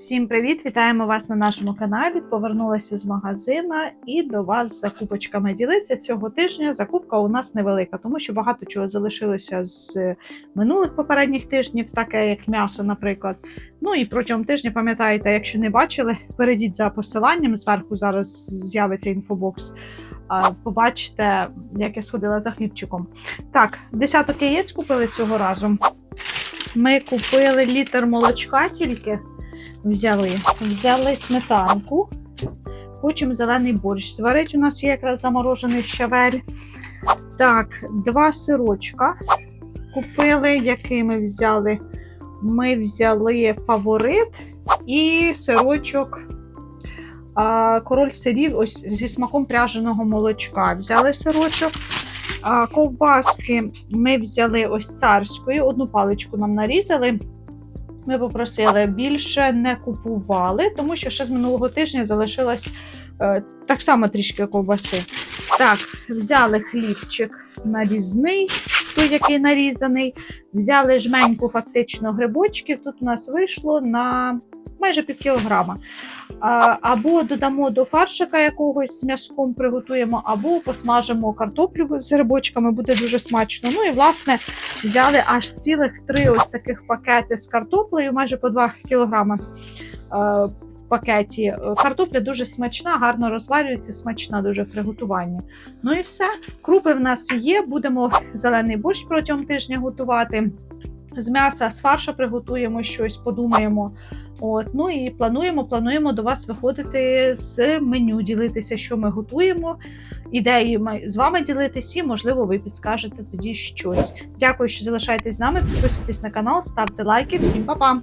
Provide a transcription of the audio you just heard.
Всім привіт! Вітаємо вас на нашому каналі. Повернулася з магазина і до вас з закупочками ділиться цього тижня. Закупка у нас невелика, тому що багато чого залишилося з минулих попередніх тижнів, таке як м'ясо, наприклад. Ну і протягом тижня, пам'ятаєте, якщо не бачили, перейдіть за посиланням. Зверху зараз з'явиться інфобокс. Побачите, як я сходила за хлібчиком. Так, десяток яєць купили цього разу. Ми купили літр молочка тільки взяли. Взяли сметанку, хочемо зелений борщ. Зварить у нас є якраз заморожений щавель. Так, два сирочка купили, який ми взяли. Ми взяли фаворит і сирочок. Король сирів ось зі смаком пряженого молочка. Взяли сирочок. Ковбаски ми взяли ось царської, одну паличку нам нарізали. Ми попросили більше не купували, тому що ще з минулого тижня залишилось е, так само трішки ковбаси. Так, взяли хлібчик нарізний, той, який нарізаний. Взяли жменьку фактично грибочків. Тут у нас вийшло на майже пів кілограма. Або додамо до фаршика якогось з м'язком приготуємо, або посмажимо картоплю з грибочками, буде дуже смачно. Ну і власне взяли аж цілих три ось таких пакети з картоплею, майже по 2 кілограми. е, Пакеті картопля дуже смачна, гарно розварюється, смачна дуже в приготуванні. Ну і все. Крупи в нас є. Будемо зелений борщ протягом тижня готувати. З м'яса, з фарша приготуємо щось, подумаємо. От, ну і плануємо, плануємо до вас виходити з меню, ділитися, що ми готуємо, Ідеї з вами ділитись, і, можливо, ви підскажете тоді щось. Дякую, що залишаєтесь з нами. Підписуйтесь на канал, ставте лайки. Всім па-па!